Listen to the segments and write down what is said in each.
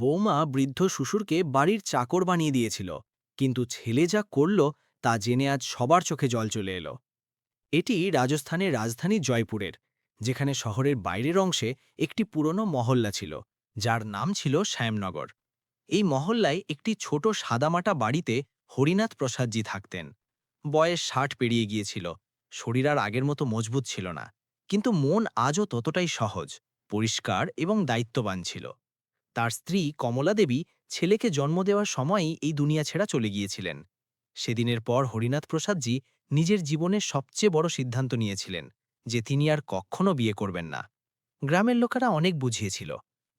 বৌমা বৃদ্ধ শ্বশুরকে বাড়ির চাকর বানিয়ে দিয়েছিল, কিন্তু ছেলে যা করল তা জেনে আজ সবার চোখে জল চলে এলো। এটি রাজস্থানের রাজধানী জয়পুরের, যেখানে শহরের বাইরের অংশে একটি পুরনো মহল্লা ছিল, যার নাম ছিল শ্যামনগর। এই মহল্লায় একটি ছোট সাদামাটা বাড়িতে হরিনাথ প্রসাদজি থাকতেন। বয়স ষাট পেরিয়ে গিয়েছিল, শরীর আর আগের মতো মজবুত ছিল না, কিন্তু মন আজও ততটাই সহজ, পরিষ্কার এবং দায়িত্ববান ছিল। তার স্ত্রী কমলা দেবী ছেলেকে জন্ম দেওয়ার সময়ই এই দুনিয়া ছেড়া চলে গিয়েছিলেন। সেদিনের পর হরিনাথ প্রসাদজি নিজের জীবনের সবচেয়ে বড় সিদ্ধান্ত নিয়েছিলেন যে তিনি আর কখনো বিয়ে করবেন না। গ্রামের লোকেরা অনেক বুঝিয়েছিল।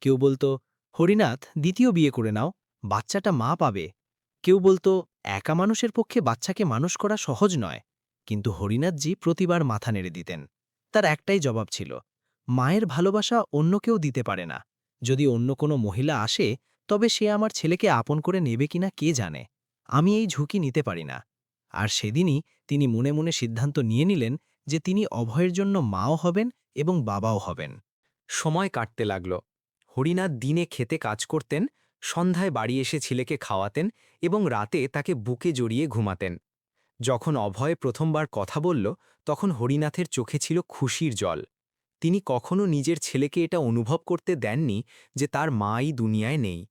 কেউ বলতো, হরিনাথ, দ্বিতীয় বিয়ে করে নাও, বাচ্চাটা মা পাবে। কেউ বলতো, একা মানুষের পক্ষে বাচ্চাকে মানুষ করা সহজ নয়। কিন্তু হরিনাথজি প্রতিবার মাথা নেড়ে দিতেন। তার একটাই জবাব ছিল, মায়ের ভালোবাসা অন্য কেউ দিতে পারে না। যদি অন্য কোনো মহিলা আসে, তবে সে আমার ছেলেকে আপন করে নেবে কিনা কে জানে? আমি এই ঝুঁকি নিতে পারি না। আর সেদিনই তিনি মনে মনে সিদ্ধান্ত নিয়ে নিলেন যে তিনি অভয়ের জন্য মাও হবেন এবং বাবাও হবেন। সময় কাটতে লাগল। হরিনাথ দিনে খেতে কাজ করতেন, সন্ধ্যায় বাড়ি এসে ছেলেকে খাওয়াতেন এবং রাতে তাকে বুকে জড়িয়ে ঘুমাতেন। যখন অভয় প্রথমবার কথা বলল, তখন হরিনাথের চোখে ছিল খুশির জল। তিনি কখনো নিজের ছেলেকে এটা অনুভব করতে দেননি যে তার মাই দুনিয়ায় নেই।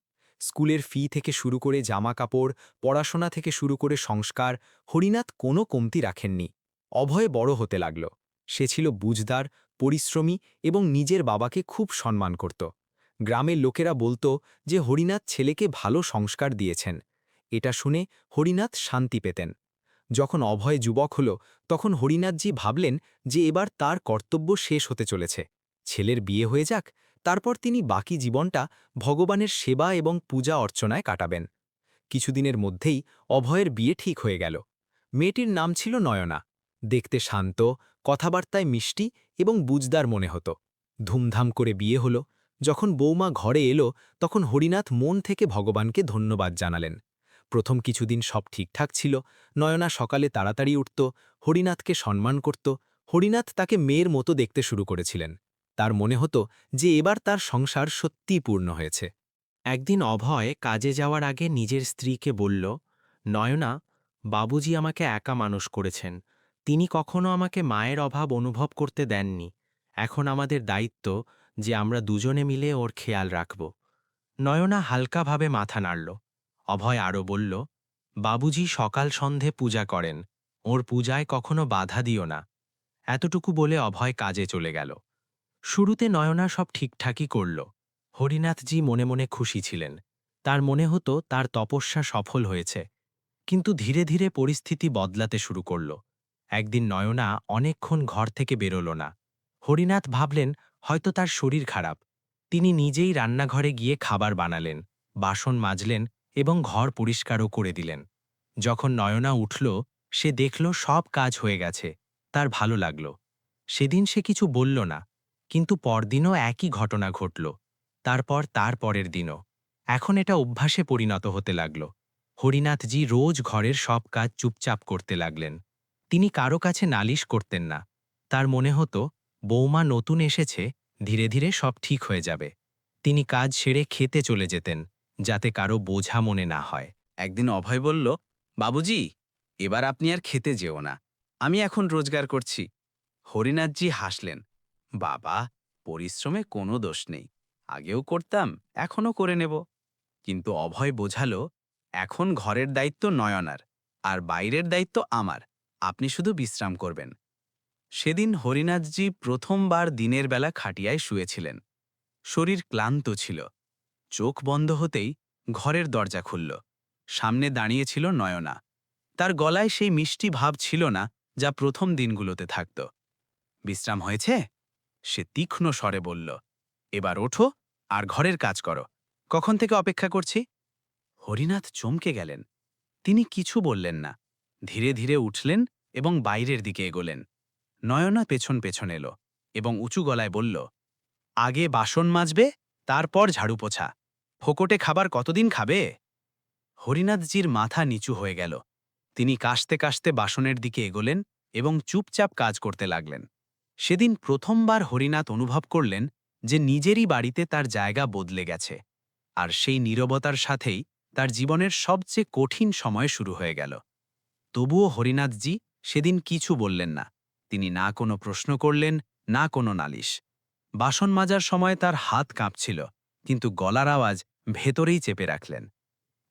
স্কুলের ফি থেকে শুরু করে জামা কাপড় পড়াশোনা থেকে শুরু করে সংস্কার, হরিনাথ কোনো কমতি রাখেননি। অভয়ে বড় হতে লাগল। সে ছিল বুঝদার, পরিশ্রমী এবং নিজের বাবাকে খুব সম্মান করত। গ্রামের লোকেরা বলতো যে হরিনাথ ছেলেকে ভালো সংস্কার দিয়েছেন। এটা শুনে হরিনাথ শান্তি পেতেন। যখন অভয় যুবক হল, তখন হরিনাথজি ভাবলেন যে এবার তার কর্তব্য শেষ হতে চলেছে। ছেলের বিয়ে হয়ে যাক, তারপর তিনি বাকি জীবনটা ভগবানের সেবা এবং পূজা অর্চনায় কাটাবেন। কিছুদিনের মধ্যেই অভয়ের বিয়ে ঠিক হয়ে গেল। মেয়েটির নাম ছিল নয়না। দেখতে শান্ত, কথাবার্তায় মিষ্টি এবং বুজদার মনে হতো। ধুমধাম করে বিয়ে হল। যখন বৌমা ঘরে এলো, তখন হরিনাথ মন থেকে ভগবানকে ধন্যবাদ জানালেন। প্রথম কিছুদিন সব ঠিকঠাক ছিল, নয়না সকালে তাড়াতাড়ি উঠত, হরিনাথকে সম্মান করত, হরিনাথ তাকে মেয়ের মতো দেখতে শুরু করেছিলেন। তার মনে হতো যে এবার তার সংসার সত্যিই পূর্ণ হয়েছে। একদিন অভয় কাজে যাওয়ার আগে নিজের স্ত্রীকে বলল, নয়না, বাবুজি আমাকে একা মানুষ করেছেন। তিনি কখনো আমাকে মায়ের অভাব অনুভব করতে দেননি। এখন আমাদের দায়িত্ব যে আমরা দুজনে মিলে ওর খেয়াল রাখব। নয়না হালকাভাবে মাথা নাড়ল। অভয় আরও বলল, বাবুজি সকাল সন্ধে পূজা করেন। ওর পূজায় কখনো বাধা দিও না। এতটুকু বলে অভয় কাজে চলে গেল। শুরুতে নয়না সব ঠিকঠাকই করল। হরিনাথজি মনে মনে খুশি ছিলেন। তার মনে হতো তার তপস্যা সফল হয়েছে। কিন্তু ধীরে ধীরে পরিস্থিতি বদলাতে শুরু করল। একদিন নয়না অনেকক্ষণ ঘর থেকে বেরোল না। হরিনাথ ভাবলেন, হয়তো তার শরীর খারাপ। তিনি নিজেই রান্নাঘরে গিয়ে খাবার বানালেন। বাসন মাজলেন এবং ঘর পরিষ্কারও করে দিলেন। যখন নয়না উঠল, সে দেখল সব কাজ হয়ে গেছে, তার ভালো লাগল। সেদিন সে কিছু বলল না, কিন্তু পরদিনও একই ঘটনা ঘটল, তারপর তার পরের দিনও। এখন এটা অভ্যাসে পরিণত হতে লাগল। হরিনাথজি রোজ ঘরের সব কাজ চুপচাপ করতে লাগলেন। তিনি কারও কাছে নালিশ করতেন না। তার মনে হতো, বৌমা নতুন এসেছে, ধীরে ধীরে সব ঠিক হয়ে যাবে। তিনি কাজ সেরে খেতে চলে যেতেন। যাতে কারও বোঝা মনে না হয়। একদিন অভয় বলল, বাবুজি, এবার আপনি আর খেতে যেও না। আমি এখন রোজগার করছি। হরিনাথজি হাসলেন, বাবা, পরিশ্রমে কোনো দোষ নেই। আগেও করতাম, এখনও করে নেব। কিন্তু অভয় বোঝালো, এখন ঘরের দায়িত্ব নয়নার, আর বাইরের দায়িত্ব আমার। আপনি শুধু বিশ্রাম করবেন। সেদিন হরিনাথজি প্রথমবার দিনের বেলা খাটিয়ায় শুয়েছিলেন। শরীর ক্লান্ত ছিল। চোখ বন্ধ হতেই ঘরের দরজা খুলল। সামনে দাঁড়িয়েছিল নয়না। তার গলায় সেই মিষ্টি ভাব ছিল না যা প্রথম দিনগুলোতে থাকত। বিশ্রাম হয়েছে? সে তীক্ষ্ণ স্বরে বলল। এবার ওঠো আর ঘরের কাজ করো। কখন থেকে অপেক্ষা করছি? হরিনাথ চমকে গেলেন। তিনি কিছু বললেন না। ধীরে ধীরে উঠলেন এবং বাইরের দিকে এগোলেন। নয়না পেছন পেছন এলো এবং উঁচু গলায় বলল, আগে বাসন মাজবে, তারপর ঝাড়ু পোছা ফোকটে খাবার কতদিন খাবে? হরিনাথজির মাথা নিচু হয়ে গেল। তিনি কাশতে কাশতে বাসনের দিকে এগোলেন এবং চুপচাপ কাজ করতে লাগলেন। সেদিন প্রথমবার হরিনাথ অনুভব করলেন যে নিজেরই বাড়িতে তার জায়গা বদলে গেছে আর সেই নীরবতার সাথেই তার জীবনের সবচেয়ে কঠিন সময় শুরু হয়ে গেল। তবুও হরিনাথজি সেদিন কিছু বললেন না। তিনি না কোনো প্রশ্ন করলেন, না কোনো নালিশ। বাসন মাজার সময় তার হাত কাঁপছিল, কিন্তু গলার আওয়াজ ভেতরেই চেপে রাখলেন।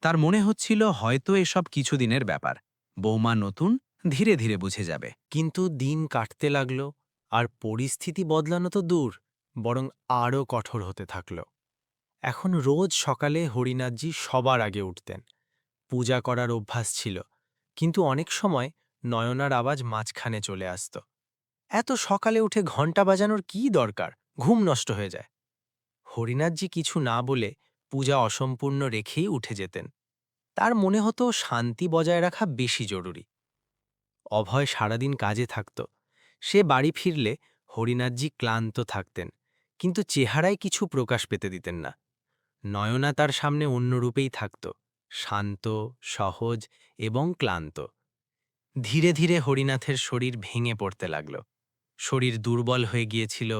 তার মনে হচ্ছিল হয়তো এসব কিছুদিনের ব্যাপার। বৌমা নতুন, ধীরে ধীরে বুঝে যাবে। কিন্তু দিন কাটতে লাগল আর পরিস্থিতি বদলানো তো দূর, বরং আরও কঠোর হতে থাকল। এখন রোজ সকালে হরিনাথজি সবার আগে উঠতেন। পূজা করার অভ্যাস ছিল, কিন্তু অনেক সময় নয়নার আওয়াজ মাঝখানে চলে আসত। এত সকালে উঠে ঘণ্টা বাজানোর কি দরকার? ঘুম নষ্ট হয়ে যায়। হরিনাথজি কিছু না বলে পূজা অসম্পূর্ণ রেখেই উঠে যেতেন। তার মনে হতো শান্তি বজায় রাখা বেশি জরুরি। অভয় সারাদিন কাজে থাকত। সে বাড়ি ফিরলে হরিনাথজি ক্লান্ত থাকতেন, কিন্তু চেহারায় কিছু প্রকাশ পেতে দিতেন না। নয়না তার সামনে অন্য রূপেই থাকত, শান্ত, সহজ এবং ক্লান্ত। ধীরে ধীরে হরিনাথের শরীর ভেঙে পড়তে লাগল। শরীর দুর্বল হয়ে গিয়েছিল,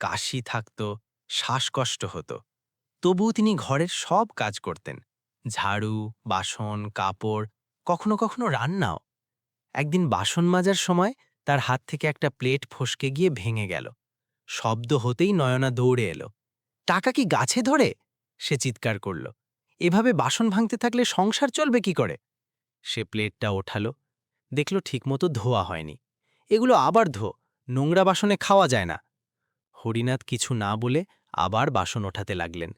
কাশি থাকত, শ্বাসকষ্ট হতো। তবুও তিনি ঘরের সব কাজ করতেন। ঝাড়ু, বাসন, কাপড়, কখনো কখনো রান্নাও। একদিন বাসন মাজার সময় তার হাত থেকে একটা প্লেট ফসকে গিয়ে ভেঙে গেল। শব্দ হতেই নয়না দৌড়ে এলো। টাকা কি গাছে ধরে? সে চিৎকার করল। এভাবে বাসন ভাঙতে থাকলে সংসার চলবে কি করে? সে প্লেটটা ওঠালো। দেখল ঠিকমতো ধোয়া হয়নি। এগুলো আবার ধো, নোংরা বাসনে খাওয়া যায় না। হরিনাথ কিছু না বলে আবার বাসন ওঠাতে লাগলেন।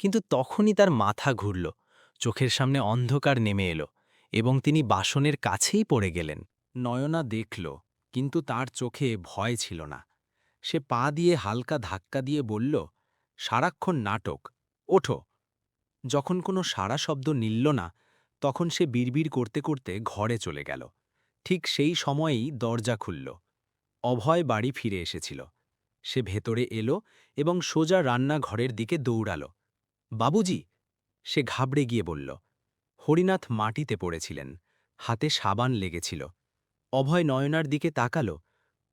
কিন্তু তখনই তার মাথা ঘুরল, চোখের সামনে অন্ধকার নেমে এলো এবং তিনি বাসনের কাছেই পড়ে গেলেন। নয়না দেখল, কিন্তু তার চোখে ভয় ছিল না। সে পা দিয়ে হালকা ধাক্কা দিয়ে বলল, সারাক্ষণ নাটক, ওঠো। যখন কোনো সারা শব্দ নিলল না, তখন সে বিড়বিড় করতে করতে ঘরে চলে গেল। ঠিক সেই সময়েই দরজা খুলল। অভয় বাড়ি ফিরে এসেছিল। সে ভেতরে এলো এবং সোজা রান্নাঘরের দিকে দৌড়াল। বাবুজি, সে ঘাবড়ে গিয়ে বলল, হরিনাথ মাটিতে পড়েছিলেন, হাতে সাবান লেগেছিল, অভয় নয়নার দিকে তাকালো,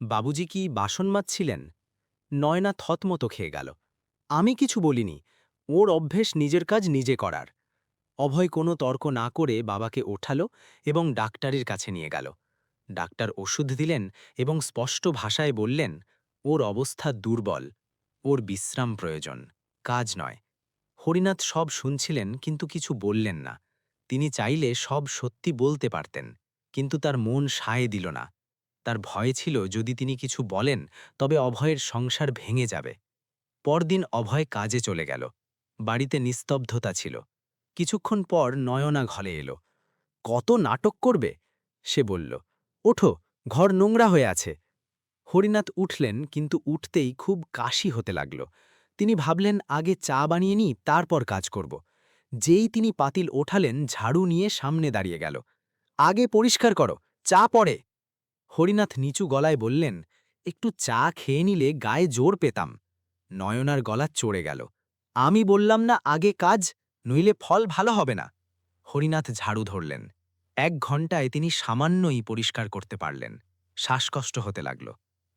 বাবুজি কি বাসন মাজছিলেন? নয়না থতমতো খেয়ে গেল, আমি কিছু বলিনি, ওর অভ্যেস নিজের কাজ নিজে করার। অভয় কোনো তর্ক না করে বাবাকে ওঠালো এবং ডাক্তারের কাছে নিয়ে গেল, ডাক্তার ওষুধ দিলেন এবং স্পষ্ট ভাষায় বললেন, ওর অবস্থা দুর্বল, ওর বিশ্রাম প্রয়োজন, কাজ নয় হরিনাথ সব শুনছিলেন কিন্তু কিছু বললেন না। তিনি চাইলে সব সত্যি বলতে পারতেন, কিন্তু তার মন সায় দিল না। তার ভয় ছিল যদি তিনি কিছু বলেন, তবে অভয়ের সংসার ভেঙে যাবে। পরদিন অভয় কাজে চলে গেল। বাড়িতে নিস্তব্ধতা ছিল। কিছুক্ষণ পর নয়না ঘরে এলো। কত নাটক করবে? সে বলল। ওঠো, ঘর নোংরা হয়ে আছে। হরিনাথ উঠলেন কিন্তু উঠতেই খুব কাশি হতে লাগল। তিনি ভাবলেন, আগে চা বানিয়ে নিই, তারপর কাজ করব। যেই তিনি পাতিল ওঠালেন, ঝাড়ু নিয়ে সামনে দাঁড়িয়ে গেল। আগে পরিষ্কার করো, চা পড়ে হরিনাথ নিচু গলায় বললেন, একটু চা খেয়ে নিলে গায়ে জোর পেতাম। নয়নার গলা চড়ে গেল। আমি বললাম না, আগে কাজ, নইলে ফল ভালো হবে না। হরিনাথ ঝাড়ু ধরলেন। এক ঘণ্টায় তিনি সামান্যই পরিষ্কার করতে পারলেন। শ্বাসকষ্ট হতে লাগল।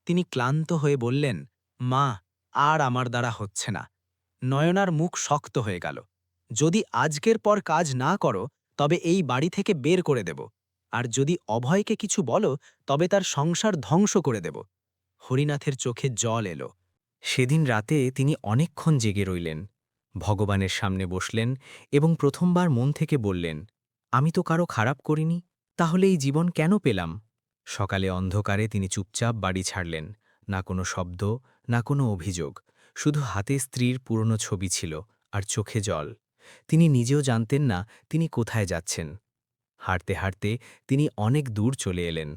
তিনি ক্লান্ত হয়ে বললেন, মা আর আমার দ্বারা হচ্ছে না। নয়নার মুখ শক্ত হয়ে গেল। যদি আজকের পর কাজ না করো, তবে এই বাড়ি থেকে বের করে দেব। আর যদি অভয়কে কিছু বলো, তবে তার সংসার ধ্বংস করে দেব। হরিনাথের চোখে জল এলো। সেদিন রাতে তিনি অনেকক্ষণ জেগে রইলেন। ভগবানের সামনে বসলেন এবং প্রথমবার মন থেকে বললেন, আমি তো কারও খারাপ করিনি, তাহলে এই জীবন কেন পেলাম? সকালে অন্ধকারে তিনি চুপচাপ বাড়ি ছাড়লেন। না কোনো শব্দ, না কোনো অভিযোগ। শুধু হাতে স্ত্রীর পুরনো ছবি ছিল আর চোখে জল। তিনি নিজেও জানতেন না তিনি কোথায় যাচ্ছেন। হাঁটতে হাঁটতে তিনি অনেক দূর চলে এলেন।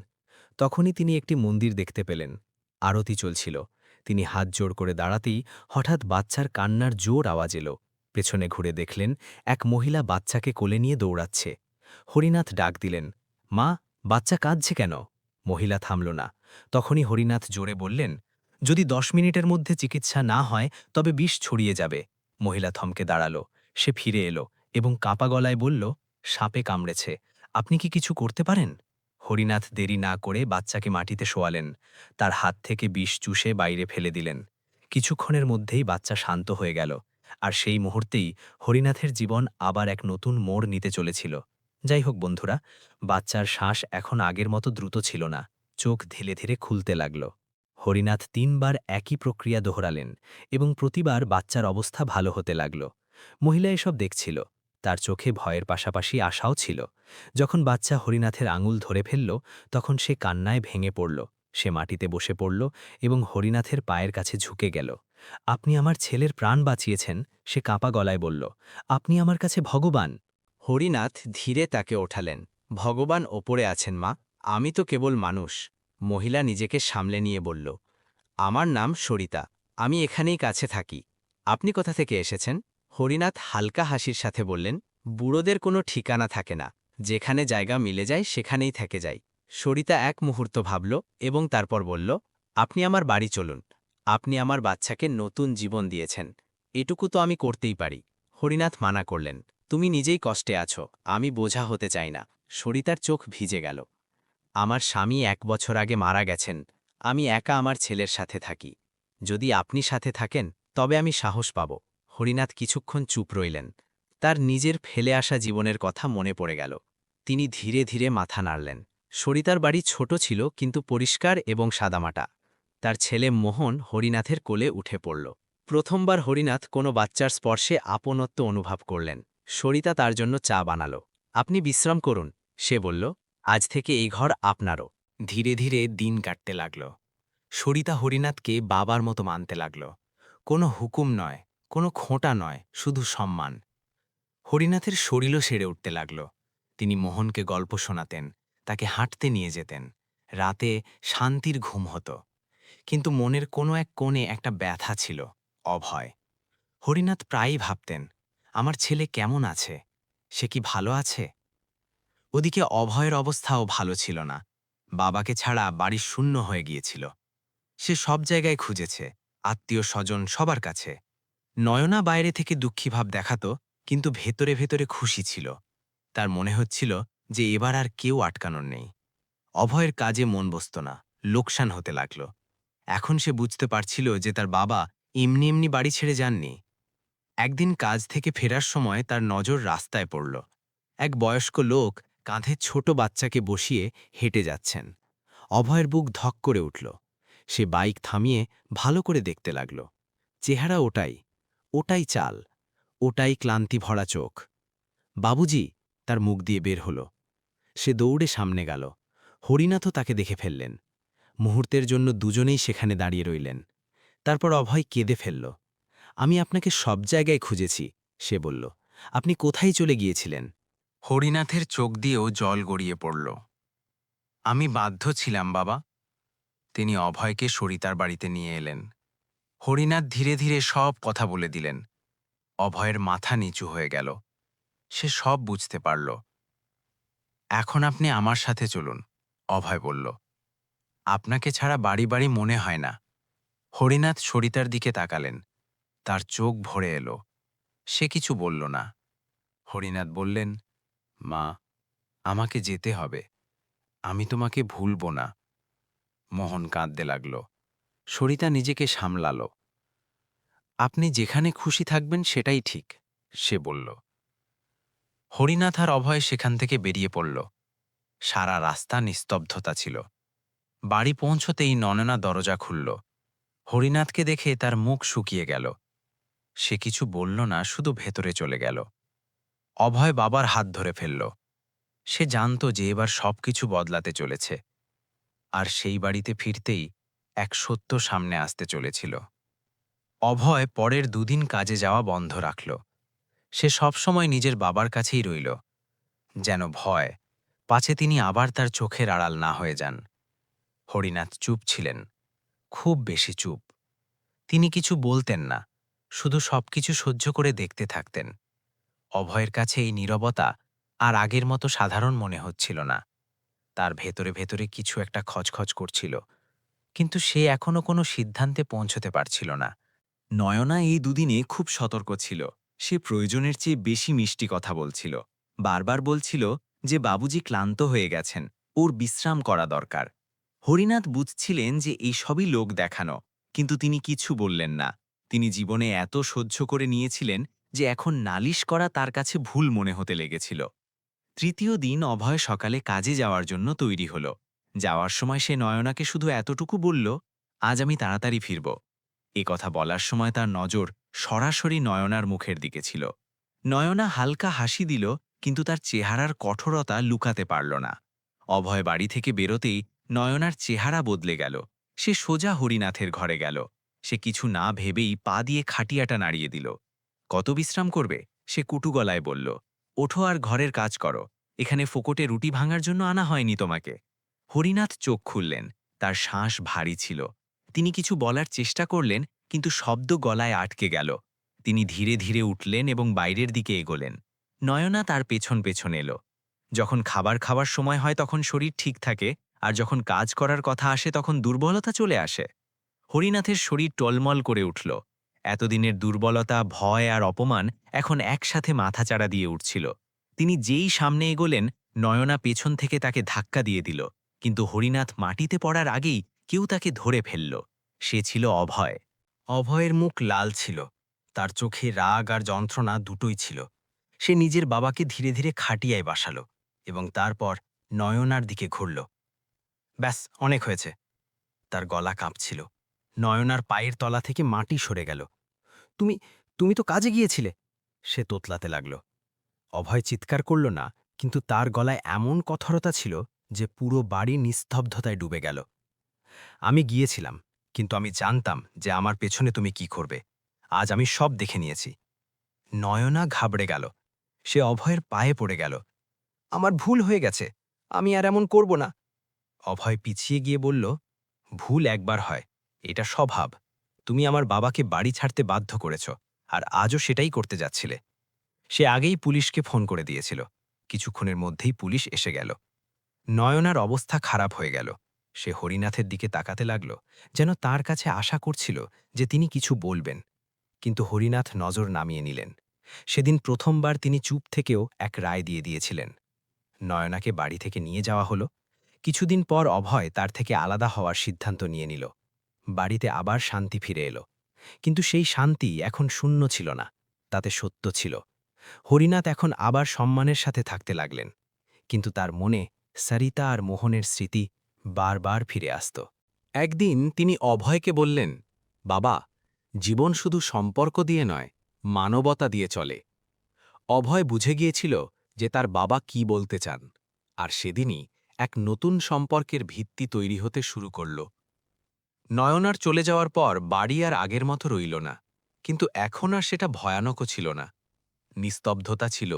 তখনই তিনি একটি মন্দির দেখতে পেলেন। আরতি চলছিল। তিনি হাত জোড় করে দাঁড়াতেই হঠাৎ বাচ্চার কান্নার জোর আওয়াজ এলো। পেছনে ঘুরে দেখলেন এক মহিলা বাচ্চাকে কোলে নিয়ে দৌড়াচ্ছে। হরিনাথ ডাক দিলেন, মা, বাচ্চা কাঁদছে কেন? মহিলা থামল না। তখনই হরিনাথ জোরে বললেন, যদি দশ মিনিটের মধ্যে চিকিৎসা না হয়, তবে বিষ ছড়িয়ে যাবে। মহিলা থমকে দাঁড়াল। সে ফিরে এলো এবং কাপা গলায় বলল, সাপে কামড়েছে, আপনি কি কিছু করতে পারেন? হরিনাথ দেরি না করে বাচ্চাকে মাটিতে শোয়ালেন। তার হাত থেকে বিষ চুষে বাইরে ফেলে দিলেন। কিছুক্ষণের মধ্যেই বাচ্চা শান্ত হয়ে গেল। আর সেই মুহূর্তেই হরিনাথের জীবন আবার এক নতুন মোড় নিতে চলেছিল। যাই হোক বন্ধুরা, বাচ্চার শ্বাস এখন আগের মতো দ্রুত ছিল না। চোখ ধীরে ধীরে খুলতে লাগল। হরিনাথ তিনবার একই প্রক্রিয়া দোহরালেন এবং প্রতিবার বাচ্চার অবস্থা ভালো হতে লাগল। মহিলা এসব দেখছিল। তার চোখে ভয়ের পাশাপাশি আশাও ছিল। যখন বাচ্চা হরিনাথের আঙুল ধরে ফেলল, তখন সে কান্নায় ভেঙে পড়ল। সে মাটিতে বসে পড়ল এবং হরিনাথের পায়ের কাছে ঝুঁকে গেল। আপনি আমার ছেলের প্রাণ বাঁচিয়েছেন সে কাঁপা গলায় বলল। আপনি আমার কাছে ভগবান! হরিনাথ ধীরে তাকে ওঠালেন। ভগবান ওপরে আছেন মা আমি তো কেবল মানুষ, মহিলা নিজেকে সামলে নিয়ে বলল, আমার নাম সরিতা, আমি এখানেই কাছে থাকি। আপনি কোথা থেকে এসেছেন? হরিনাথ হালকা হাসির সাথে বললেন, বুড়োদের কোনো ঠিকানা থাকে না। যেখানে জায়গা মিলে যায়, সেখানেই থেকে যায়। সরিতা এক মুহূর্ত ভাবল এবং তারপর বলল, আপনি আমার বাড়ি চলুন। আপনি আমার বাচ্চাকে নতুন জীবন দিয়েছেন। এটুকু তো আমি করতেই পারি। হরিনাথ মানা করলেন, তুমি নিজেই কষ্টে আছো, আমি বোঝা হতে চাই না। সরিতার চোখ ভিজে গেল। আমার স্বামী এক বছর আগে মারা গেছেন, আমি একা আমার ছেলের সাথে থাকি। যদি আপনি সাথে থাকেন, তবে আমি সাহস পাব। হরিনাথ কিছুক্ষণ চুপ রইলেন। তার নিজের ফেলে আসা জীবনের কথা মনে পড়ে গেল। তিনি ধীরে ধীরে মাথা নাড়লেন। সরিতার বাড়ি ছোট ছিল, কিন্তু পরিষ্কার এবং সাদামাটা। তার ছেলে মোহন হরিনাথের কোলে উঠে পড়ল। প্রথমবার হরিনাথ কোনো বাচ্চার স্পর্শে আপনত্ব অনুভব করলেন। সরিতা তার জন্য চা বানালো। আপনি বিশ্রাম করুন, সে বলল। আজ থেকে এই ঘর আপনারও। ধীরে ধীরে দিন কাটতে লাগল। সরিতা হরিনাথকে বাবার মতো মানতে লাগল। কোনো হুকুম নয়, কোনো খোঁটা নয়, শুধু সম্মান। হরিনাথের শরীরও সেরে উঠতে লাগল। তিনি মোহনকে গল্প শোনাতেন, তাকে হাঁটতে নিয়ে যেতেন। রাতে শান্তির ঘুম হতো। কিন্তু মনের কোনো এক কোণে একটা ব্যথা ছিল, অভয়। হরিনাথ প্রায়ই ভাবতেন, আমার ছেলে কেমন আছে? সে কি ভালো আছে? ওদিকে অভয়ের অবস্থাও ভালো ছিল না। বাবাকে ছাড়া বাড়ি শূন্য হয়ে গিয়েছিল। সে সব জায়গায় খুঁজেছে, আত্মীয় স্বজন সবার কাছে। নয়না বাইরে থেকে দুঃখী ভাব দেখাত, কিন্তু ভেতরে ভেতরে খুশি ছিল। তার মনে হচ্ছিল যে এবার আর কেউ আটকানোর নেই। অভয়ের কাজে মন বসত না, লোকসান হতে লাগল। এখন সে বুঝতে পারছিল যে তার বাবা এমনি এমনি বাড়ি ছেড়ে যাননি। একদিন কাজ থেকে ফেরার সময় তার নজর রাস্তায় পড়ল। এক বয়স্ক লোক কাঁধে ছোট বাচ্চাকে বসিয়ে হেঁটে যাচ্ছেন। অভয়ের বুক ধক করে উঠল। সে বাইক থামিয়ে ভালো করে দেখতে লাগল। চেহারা ওটাই ওটাই চাল, ওটাই ক্লান্তি ভরা চোখ। বাবুজি তার মুখ দিয়ে বের হল। সে দৌড়ে সামনে গেল। হরিনাথও তাকে দেখে ফেললেন। মুহূর্তের জন্য দুজনেই সেখানে দাঁড়িয়ে রইলেন। তারপর অভয় কেঁদে ফেলল। আমি আপনাকে সব জায়গায় খুঁজেছি, সে বলল। আপনি কোথায় চলে গিয়েছিলেন? হরিনাথের চোখ দিয়েও জল গড়িয়ে পড়ল। আমি বাধ্য ছিলাম, বাবা। তিনি অভয়কে সরিতার বাড়িতে নিয়ে এলেন। হরিনাথ ধীরে ধীরে সব কথা বলে দিলেন। অভয়ের মাথা নিচু হয়ে গেল। সে সব বুঝতে পারল। এখন আপনি আমার সাথে চলুন, অভয় বলল। আপনাকে ছাড়া বাড়ি বাড়ি মনে হয় না। হরিনাথ সরিতার দিকে তাকালেন। তার চোখ ভরে এলো। সে কিছু বলল না। হরিনাথ বললেন মা, আমাকে যেতে হবে। আমি তোমাকে ভুলব না। মোহন কাঁদতে লাগল। সরিতা নিজেকে সামলাল। আপনি যেখানে খুশি থাকবেন সেটাই ঠিক, সে বলল। হরিনাথ আর অভয় সেখান থেকে বেরিয়ে পড়ল। সারা রাস্তা নিস্তব্ধতা ছিল। বাড়ি পৌঁছতেই নননা দরজা খুলল। হরিনাথকে দেখে তার মুখ শুকিয়ে গেল। সে কিছু বলল না, শুধু ভেতরে চলে গেল। অভয় বাবার হাত ধরে ফেলল। সে জানত যে এবার সবকিছু বদলাতে চলেছে। আর সেই বাড়িতে ফিরতেই এক সত্য সামনে আসতে চলেছিল। অভয় পরের দুদিন কাজে যাওয়া বন্ধ রাখল। সে সবসময় নিজের বাবার কাছেই রইল। যেন ভয়, পাছে তিনি আবার তার চোখের আড়াল না হয়ে যান। হরিনাথ চুপ ছিলেন, খুব বেশি চুপ। তিনি কিছু বলতেন না, শুধু সবকিছু সহ্য করে দেখতে থাকতেন। অভয়ের কাছে এই নীরবতা আর আগের মতো সাধারণ মনে হচ্ছিল না। তার ভেতরে ভেতরে কিছু একটা খচখচ করছিল, কিন্তু সে এখনও কোনো সিদ্ধান্তে পৌঁছতে পারছিল না। নয়না এই দুদিনে খুব সতর্ক ছিল। সে প্রয়োজনের চেয়ে বেশি মিষ্টি কথা বলছিল। বারবার বলছিল যে বাবুজি ক্লান্ত হয়ে গেছেন, ওর বিশ্রাম করা দরকার। হরিনাথ বুঝছিলেন যে এই সবই লোক দেখানো, কিন্তু তিনি কিছু বললেন না। তিনি জীবনে এত সহ্য করে নিয়েছিলেন যে এখন নালিশ করা তার কাছে ভুল মনে হতে লেগেছিল। তৃতীয় দিন অভয় সকালে কাজে যাওয়ার জন্য তৈরি হল। যাওয়ার সময় সে নয়নাকে শুধু এতটুকু বলল, আজ আমি তাড়াতাড়ি ফিরব। এ কথা বলার সময় তার নজর সরাসরি নয়নার মুখের দিকে ছিল। নয়না হালকা হাসি দিল, কিন্তু তার চেহারার কঠোরতা লুকাতে পারল না। অভয় বাড়ি থেকে বেরোতেই নয়নার চেহারা বদলে গেল। সে সোজা হরিনাথের ঘরে গেল। সে কিছু না ভেবেই পা দিয়ে খাটিয়াটা নাড়িয়ে দিল। কত বিশ্রাম করবে? সে কুটু গলায় বলল, ওঠো আর ঘরের কাজ করো। এখানে ফোকটে রুটি ভাঙার জন্য আনা হয়নি তোমাকে। হরিনাথ চোখ খুললেন, তার শ্বাস ভারী ছিল। তিনি কিছু বলার চেষ্টা করলেন, কিন্তু শব্দ গলায় আটকে গেল। তিনি ধীরে ধীরে উঠলেন এবং বাইরের দিকে এগোলেন। নয়না তার পেছন পেছন এলো। যখন খাবার খাবার সময় হয় তখন শরীর ঠিক থাকে, আর যখন কাজ করার কথা আসে তখন দুর্বলতা চলে আসে। হরিনাথের শরীর টলমল করে উঠল। এতদিনের দুর্বলতা, ভয় আর অপমান এখন একসাথে মাথাচাড়া দিয়ে উঠছিল। তিনি যেই সামনে এগোলেন, নয়না পেছন থেকে তাকে ধাক্কা দিয়ে দিল। কিন্তু হরিনাথ মাটিতে পড়ার আগেই কেউ তাকে ধরে ফেলল। সে ছিল অভয়। অভয়ের মুখ লাল ছিল। তার চোখে রাগ আর যন্ত্রণা দুটোই ছিল। সে নিজের বাবাকে ধীরে ধীরে খাটিয়ায় বাসাল এবং তারপর নয়নার দিকে ঘুরল। ব্যাস, অনেক হয়েছে। তার গলা কাঁপছিল। নয়নার পায়ের তলা থেকে মাটি সরে গেল। তুমি তুমি তো কাজে গিয়েছিলে? সে তোতলাতে লাগল। অভয় চিৎকার করল না, কিন্তু তার গলায় এমন কঠোরতা ছিল যে পুরো বাড়ি নিস্তব্ধতায় ডুবে গেল। আমি গিয়েছিলাম, কিন্তু আমি জানতাম যে আমার পেছনে তুমি কি করবে। আজ আমি সব দেখে নিয়েছি। নয়না ঘাবড়ে গেল। সে অভয়ের পায়ে পড়ে গেল। আমার ভুল হয়ে গেছে, আমি আর এমন করব না। অভয় পিছিয়ে গিয়ে বলল, ভুল একবার হয়। এটা স্বভাব। তুমি আমার বাবাকে বাড়ি ছাড়তে বাধ্য করেছ, আর আজও সেটাই করতে যাচ্ছিলে। সে আগেই পুলিশকে ফোন করে দিয়েছিল। কিছুক্ষণের মধ্যেই পুলিশ এসে গেল। নয়নার অবস্থা খারাপ হয়ে গেল। সে হরিনাথের দিকে তাকাতে লাগল, যেন তার কাছে আশা করছিল যে তিনি কিছু বলবেন। কিন্তু হরিনাথ নজর নামিয়ে নিলেন। সেদিন প্রথমবার তিনি চুপ থেকেও এক রায় দিয়ে দিয়েছিলেন। নয়নাকে বাড়ি থেকে নিয়ে যাওয়া হলো। কিছুদিন পর অভয় তার থেকে আলাদা হওয়ার সিদ্ধান্ত নিয়ে নিল। বাড়িতে আবার শান্তি ফিরে এলো। কিন্তু সেই শান্তি এখন শূন্য ছিল না, তাতে সত্য ছিল। হরিনাথ এখন আবার সম্মানের সাথে থাকতে লাগলেন, কিন্তু তার মনে সরিতা আর মোহনের স্মৃতি বারবার ফিরে আসত। একদিন তিনি অভয়কে বললেন, বাবা, জীবন শুধু সম্পর্ক দিয়ে নয়, মানবতা দিয়ে চলে। অভয় বুঝে গিয়েছিল যে তার বাবা কি বলতে চান, আর সেদিনই এক নতুন সম্পর্কের ভিত্তি তৈরি হতে শুরু করল। নয়নার চলে যাওয়ার পর বাড়ি আর আগের মতো রইল না। কিন্তু এখন আর সেটা ভয়ানকও ছিল না। নিস্তব্ধতা ছিল,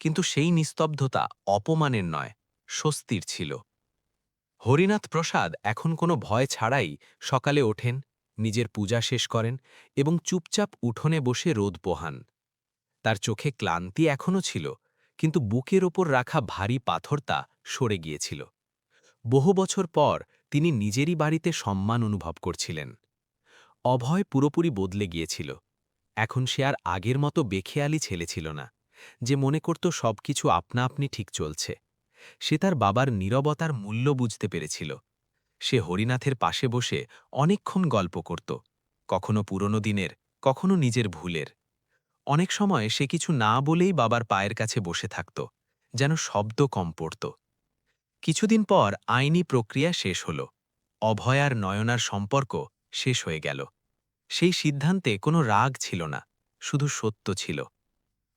কিন্তু সেই নিস্তব্ধতা অপমানের নয়, স্বস্তির ছিল। হরিনাথ প্রসাদ এখন কোনো ভয় ছাড়াই সকালে ওঠেন, নিজের পূজা শেষ করেন এবং চুপচাপ উঠোনে বসে রোদ পোহান। তার চোখে ক্লান্তি এখনও ছিল, কিন্তু বুকের ওপর রাখা ভারী পাথরটা সরে গিয়েছিল। বহু বছর পর তিনি নিজেরই বাড়িতে সম্মান অনুভব করছিলেন। অভয় পুরোপুরি বদলে গিয়েছিল। এখন সে আর আগের মতো বেখেয়ালি ছেলে ছিল না, যে মনে করত সবকিছু আপনা আপনি ঠিক চলছে। সে তার বাবার নীরবতার মূল্য বুঝতে পেরেছিল। সে হরিনাথের পাশে বসে অনেকক্ষণ গল্প করত, কখনো পুরনো দিনের, কখনো নিজের ভুলের। অনেক সময় সে কিছু না বলেই বাবার পায়ের কাছে বসে থাকত, যেন শব্দ কম পড়ত। কিছুদিন পর আইনি প্রক্রিয়া শেষ হল। অভয় আর নয়নার সম্পর্ক শেষ হয়ে গেল। সেই সিদ্ধান্তে কোনো রাগ ছিল না, শুধু সত্য ছিল।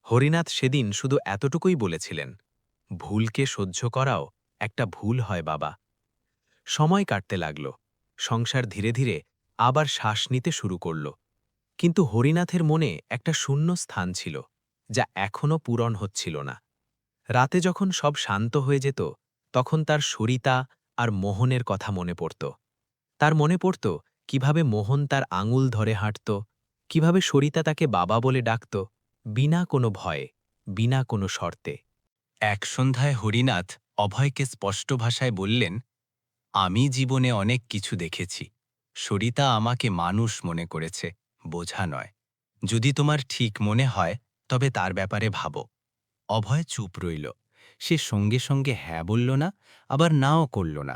হরিনাথ সেদিন শুধু এতটুকুই বলেছিলেন, ভুলকে সহ্য করাও একটা ভুল হয় বাবা। সময় কাটতে লাগল, সংসার ধীরে ধীরে আবার শ্বাস নিতে শুরু করল। কিন্তু হরিনাথের মনে একটা শূন্য স্থান ছিল, যা এখনও পূরণ হচ্ছিল না। রাতে যখন সব শান্ত হয়ে যেত তখন তার সরিতা আর মোহনের কথা মনে পড়ত। তার মনে পড়ত কীভাবে মোহন তার আঙুল ধরে হাঁটত, কীভাবে সরিতা তাকে বাবা বলে ডাকত, বিনা কোনো ভয়ে, বিনা কোনো শর্তে। এক সন্ধ্যায় হরিনাথ অভয়কে স্পষ্ট ভাষায় বললেন, আমি জীবনে অনেক কিছু দেখেছি। সরিতা আমাকে মানুষ মনে করেছে, বোঝা নয়। যদি তোমার ঠিক মনে হয়, তবে তার ব্যাপারে ভাবো। অভয় চুপ রইল। সে সঙ্গে সঙ্গে হ্যাঁ বলল না, আবার নাও করল না।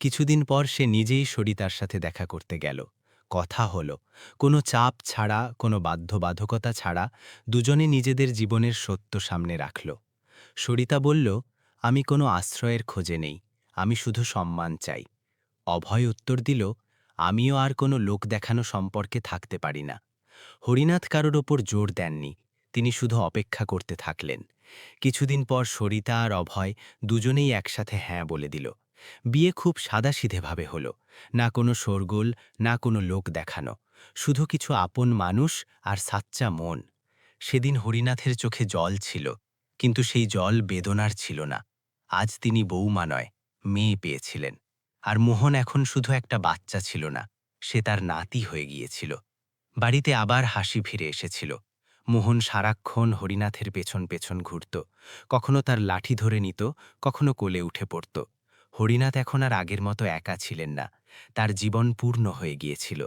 কিছুদিন পর সে নিজেই সরিতার সাথে দেখা করতে গেল। কথা হলো, কোনো চাপ ছাড়া, কোনো বাধ্যবাধকতা ছাড়া দুজনে নিজেদের জীবনের সত্য সামনে রাখল। সরিতা বলল, আমি কোনো আশ্রয়ের খোঁজে নেই, আমি শুধু সম্মান চাই। অভয় উত্তর দিল, আমিও আর কোনো লোক দেখানো সম্পর্কে থাকতে পারি না। হরিনাথ কারোর ওপর জোর দেননি, তিনি শুধু অপেক্ষা করতে থাকলেন। কিছুদিন পর সরিতা আর অভয় দুজনেই একসাথে হ্যাঁ বলে দিল। বিয়ে খুব সাদাসিধেভাবে হলো। না কোনো শোরগোল, না কোনো লোক দেখানো। শুধু কিছু আপন মানুষ আর সাচ্চা মন। সেদিন হরিনাথের চোখে জল ছিল, কিন্তু সেই জল বেদনার ছিল না। আজ তিনি বৌমা নয়, মেয়ে পেয়েছিলেন। আর মোহন এখন শুধু একটা বাচ্চা ছিল না, সে তার নাতি হয়ে গিয়েছিল। বাড়িতে আবার হাসি ফিরে এসেছিল। মোহন সারাক্ষণ হরিনাথের পেছন পেছন ঘুরত। কখনো তার লাঠি ধরে নিত, কখনো কোলে উঠে পড়ত। হরিনাথ এখন আর আগের মতো একা ছিলেন না। তার জীবন পূর্ণ হয়ে গিয়েছিল।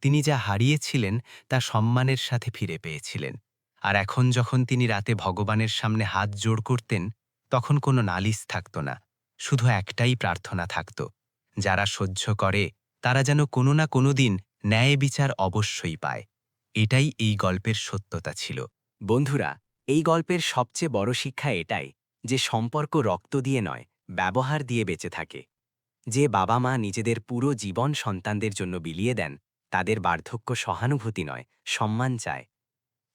তিনি যা হারিয়েছিলেন, তা সম্মানের সাথে ফিরে পেয়েছিলেন। আর এখন যখন তিনি রাতে ভগবানের সামনে হাত জোড় করতেন, তখন কোনো নালিশ থাকত না। শুধু একটাই প্রার্থনা থাকত। যারা সহ্য করে, তারা যেন কোনো না কোনো দিন ন্যায় বিচার অবশ্যই পায়। এটাই এই গল্পের সত্যতা ছিল। বন্ধুরা, এই গল্পের সবচেয়ে বড় শিক্ষা এটাই যে সম্পর্ক রক্ত দিয়ে নয়, ব্যবহার দিয়ে বেঁচে থাকে। যে বাবা মা নিজেদের পুরো জীবন সন্তানদের জন্য বিলিয়ে দেন, তাদের বার্ধক্য সহানুভূতি নয়, সম্মান চায়।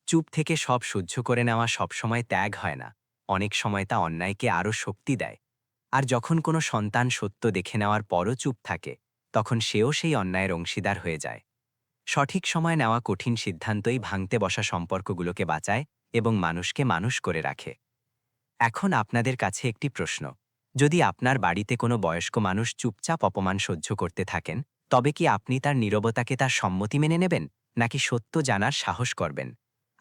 চুপ থেকে সব সহ্য করে নেওয়া সবসময় ত্যাগ হয় না, অনেক সময় তা অন্যায়কে আরও শক্তি দেয়। আর যখন কোনো সন্তান সত্য দেখে নেওয়ার পরও চুপ থাকে, তখন সেও সেই অন্যায়ের অংশীদার হয়ে যায়। সঠিক সময় নেওয়া কঠিন সিদ্ধান্তই ভাঙতে বসা সম্পর্কগুলোকে বাঁচায় এবং মানুষকে মানুষ করে রাখে। এখন আপনাদের কাছে একটি প্রশ্ন। যদি আপনার বাড়িতে কোনো বয়স্ক মানুষ চুপচাপ অপমান সহ্য করতে থাকেন, তবে কি আপনি তার নীরবতাকে তার সম্মতি মেনে নেবেন, নাকি সত্য জানার সাহস করবেন?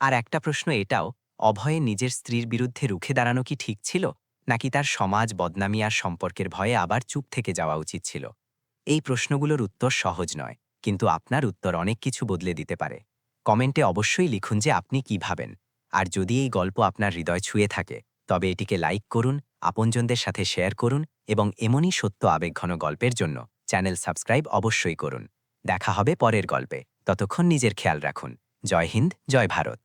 আর একটা প্রশ্ন এটাও, অভয়ে নিজের স্ত্রীর বিরুদ্ধে রুখে দাঁড়ানো কি ঠিক ছিল, নাকি তার সমাজ বদনামি আর সম্পর্কের ভয়ে আবার চুপ থেকে যাওয়া উচিত ছিল? এই প্রশ্নগুলোর উত্তর সহজ নয়। কিন্তু আপনার উত্তর অনেক কিছু বদলে দিতে পারে। কমেন্টে অবশ্যই লিখুন যে আপনি কি ভাবেন। আর যদি এই গল্প আপনার হৃদয় ছুঁয়ে থাকে, তবে এটিকে লাইক করুন, আপনজনদের সাথে শেয়ার করুন এবং এমনই সত্য আবেগঘন গল্পের জন্য চ্যানেল সাবস্ক্রাইব অবশ্যই করুন। দেখা হবে পরের গল্পে। ততক্ষণ নিজের খেয়াল রাখুন। জয় হিন্দ, জয় ভারত।